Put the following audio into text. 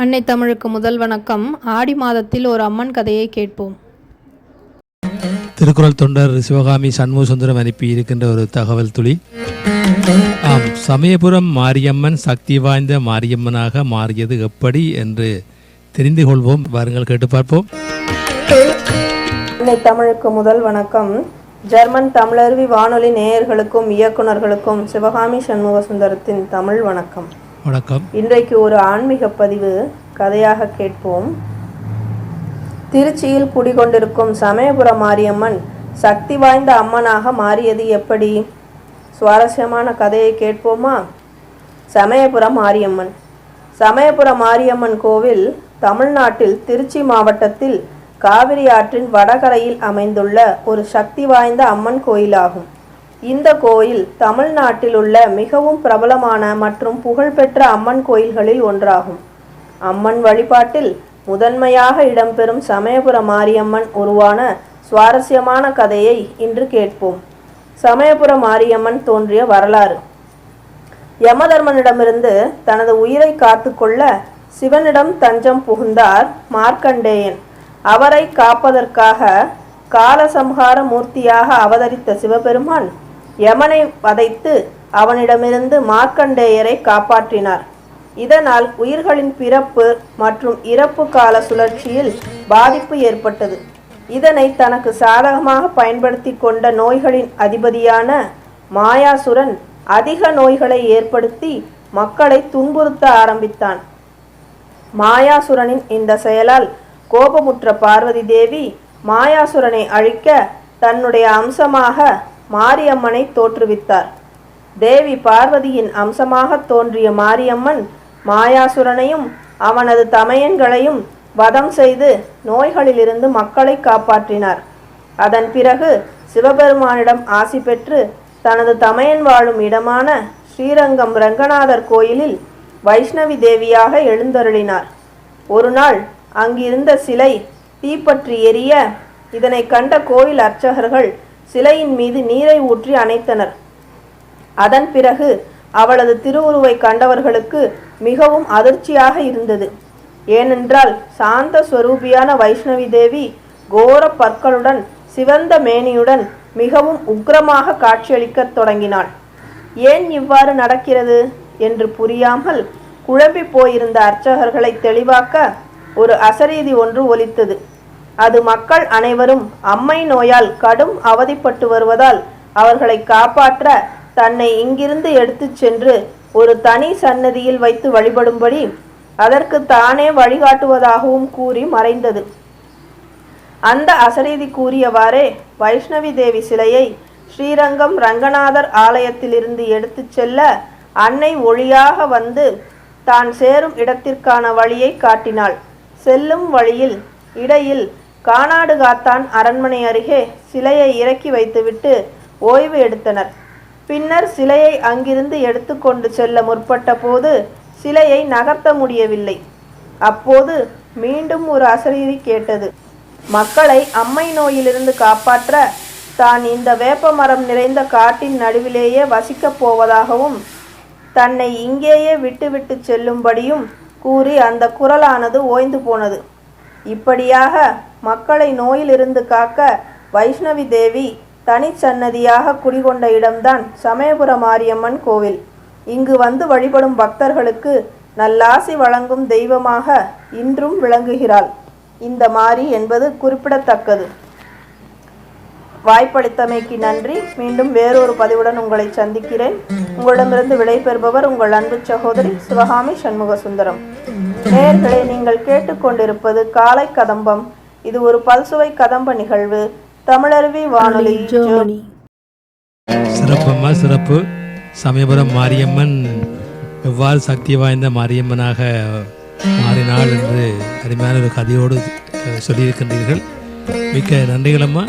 அன்னை தமிழுக்கு முதல் வணக்கம். ஆடி மாதத்தில் ஒரு அம்மன் கதையை கேட்போம். திருக்குறள் தொண்டர் சிவகாமி சண்முக சுந்தரம் அனுப்பி இருக்கின்ற ஒரு தகவல் துளி. ஆம் சமயபுரம் மாரியம்மன் சக்தி வாய்ந்த மாரியம்மனாக மாறியது எப்படி என்று தெரிந்து கொள்வோம். வாருங்கள் கேட்டு பார்ப்போம். அன்னை தமிழுக்கு முதல் வணக்கம். ஜெர்மன் தமிழருவி வானொலி நேயர்களுக்கும் இயக்குனர்களுக்கும் சிவகாமி சண்முக சுந்தரத்தின் தமிழ் வணக்கம். வணக்கம். இன்றைக்கு ஒரு ஆன்மீக பதிவு கதையாக கேட்போம். திருச்சியில் குடிகொண்டிருக்கும் சமயபுர மாரியம்மன் சக்தி வாய்ந்த அம்மனாக மாறியது எப்படி? சுவாரஸ்யமான கதையை கேட்போமா? சமயபுர மாரியம்மன். சமயபுர மாரியம்மன் கோவில் தமிழ்நாட்டில் திருச்சி மாவட்டத்தில் காவிரி ஆற்றின் வடகரையில் அமைந்துள்ள ஒரு சக்தி வாய்ந்த அம்மன் கோயிலாகும். இந்த கோயில் தமிழ்நாட்டில் உள்ள மிகவும் பிரபலமான மற்றும் புகழ்பெற்ற அம்மன் கோயில்களில் ஒன்றாகும். அம்மன் வழிபாட்டில் முதன்மையாக இடம்பெறும் சமயபுர மாரியம்மன் உருவான சுவாரஸ்யமான கதையை இன்று கேட்போம். சமயபுர மாரியம்மன் தோன்றிய வரலாறு. யமதர்மனிடமிருந்து தனது உயிரை காத்துக்கொள்ள சிவனிடம் தஞ்சம் புகுந்தார் மார்க்கண்டேயன். அவரை காப்பதற்காக காலசம்ஹார மூர்த்தியாக அவதரித்த சிவபெருமான் யமனை வதைத்து அவனிடமிருந்து மார்க்கண்டேயரை காப்பாற்றினார். இதனால் உயிர்களின் பிறப்பு மற்றும் இறப்பு கால சுழற்சியில் பாதிப்பு ஏற்பட்டது. இதனை தனக்கு சாதகமாக பயன்படுத்தி கொண்ட நோய்களின் அதிபதியான மாயாசுரன் அதிக நோய்களை ஏற்படுத்தி மக்களை துன்புறுத்த ஆரம்பித்தான். மாயாசுரனின் இந்த செயலால் கோபமுற்ற பார்வதி தேவி மாயாசுரனை அழிக்க தன்னுடைய அம்சமாக மாரியம்மனை தோற்றுவித்தார். தேவி பார்வதியின் அம்சமாக தோன்றிய மாரியம்மன் மாயாசுரனையும் அவனது தமையன்களையும் வதம் செய்து நோய்களிலிருந்து மக்களை காப்பாற்றினார். அதன் பிறகு சிவபெருமானிடம் ஆசி பெற்று தனது தமையன் வாழும் இடமான ஸ்ரீரங்கம் ரங்கநாதர் கோயிலில் வைஷ்ணவி தேவியாக எழுந்தருளினார். ஒரு நாள் அங்கிருந்த சிலை தீப்பற்றி எரிய இதனை கண்ட கோயில் அர்ச்சகர்கள் சிலையின் மீது நீரை ஊற்றி அணைத்தனர். அதன் பிறகு அவளது திருவுருவை கண்டவர்களுக்கு மிகவும் அதிர்ச்சியாக இருந்தது. ஏனென்றால் சாந்த ஸ்வரூபியான வைஷ்ணவி தேவி கோர பற்களுடன் சிவந்த மேனியுடன் மிகவும் உக்கிரமாக காட்சியளிக்கத் தொடங்கினாள். ஏன் இவ்வாறு நடக்கிறது என்று புரியாமல் குழம்பி போயிருந்த அர்ச்சகர்களை தெளிவாக்க ஒரு அசரீதி ஒன்று ஒலித்தது. அது மக்கள் அனைவரும் அம்மை நோயால் கடும் அவதிப்பட்டு வருவதால் அவர்களை காப்பாற்ற தன்னை இங்கிருந்து எடுத்துச் சென்று ஒரு தனி சன்னதியில் வைத்து வழிபடும்படி அதற்கு தானே வழிகாட்டுவதாகவும் கூறி மறைந்தது. அந்த அசரீதி கூறியவாறே வைஷ்ணவி தேவி சிலையை ஸ்ரீரங்கம் ரங்கநாதர் ஆலயத்திலிருந்து எடுத்துச் செல்ல அன்னை ஒளியாக வந்து தான் சேரும் இடத்திற்கான வழியை காட்டினாள். செல்லும் வழியில் இடையில் கானாடு காத்தான் அரண்மனை அருகே சிலையை இறக்கி வைத்துவிட்டு ஓய்வு எடுத்தனர். பின்னர் சிலையை அங்கிருந்து எடுத்துக்கொண்டு செல்ல முற்பட்ட போது சிலையை நகர்த்த முடியவில்லை. அப்போது மீண்டும் ஒரு அசரீரி கேட்டது. மக்களை அம்மை நோயிலிருந்து காப்பாற்ற தான் இந்த வேப்ப மரம் நிறைந்த காட்டின் நடுவிலேயே வசிக்கப் போவதாகவும் தன்னை இங்கேயே விட்டுவிட்டு செல்லும்படியும் கூறி அந்த குரலானது ஓய்ந்து போனது. இப்படியாக மக்களை நோயிலிருந்து காக்க வைஷ்ணவி தேவி தனிச்சன்னதியாக குடிகொண்ட இடம்தான் சமயபுர மாரியம்மன் கோவில். இங்கு வந்து வழிபடும் பக்தர்களுக்கு நல்லாசி வழங்கும் தெய்வமாக இன்றும் விளங்குகிறாள். இந்த மாரி என்பது குறிப்பிடத்தக்கது. வாய்ப்பளித்தமைக்கு நன்றி. மீண்டும் வேறொரு பதிவுடன் உங்களை சந்திக்கிறேன். உங்களிடமிருந்து விடைபெறுபவர் உங்கள் அன்பு சகோதரி சிவகாமி சண்முக சுந்தரம் நேயர்களே நீங்கள் கேட்டுக்கொண்டிருப்பது காலை கதம்பம். இது ஒரு பல்சுவை கதம்ப நிகழ்வு. தமிழருவி வானொலி ஜெர்மனி சிறப்பம்மா சிறப்பு. சமயபுரம் மாரியம்மன் எவ்வாறு சக்தி வாய்ந்த மாரியம்மனாக மாறினாள் என்று அருமையான ஒரு கதையோடு சொல்லியிருக்கின்றீர்கள். மிக்க நன்றிகளம்மா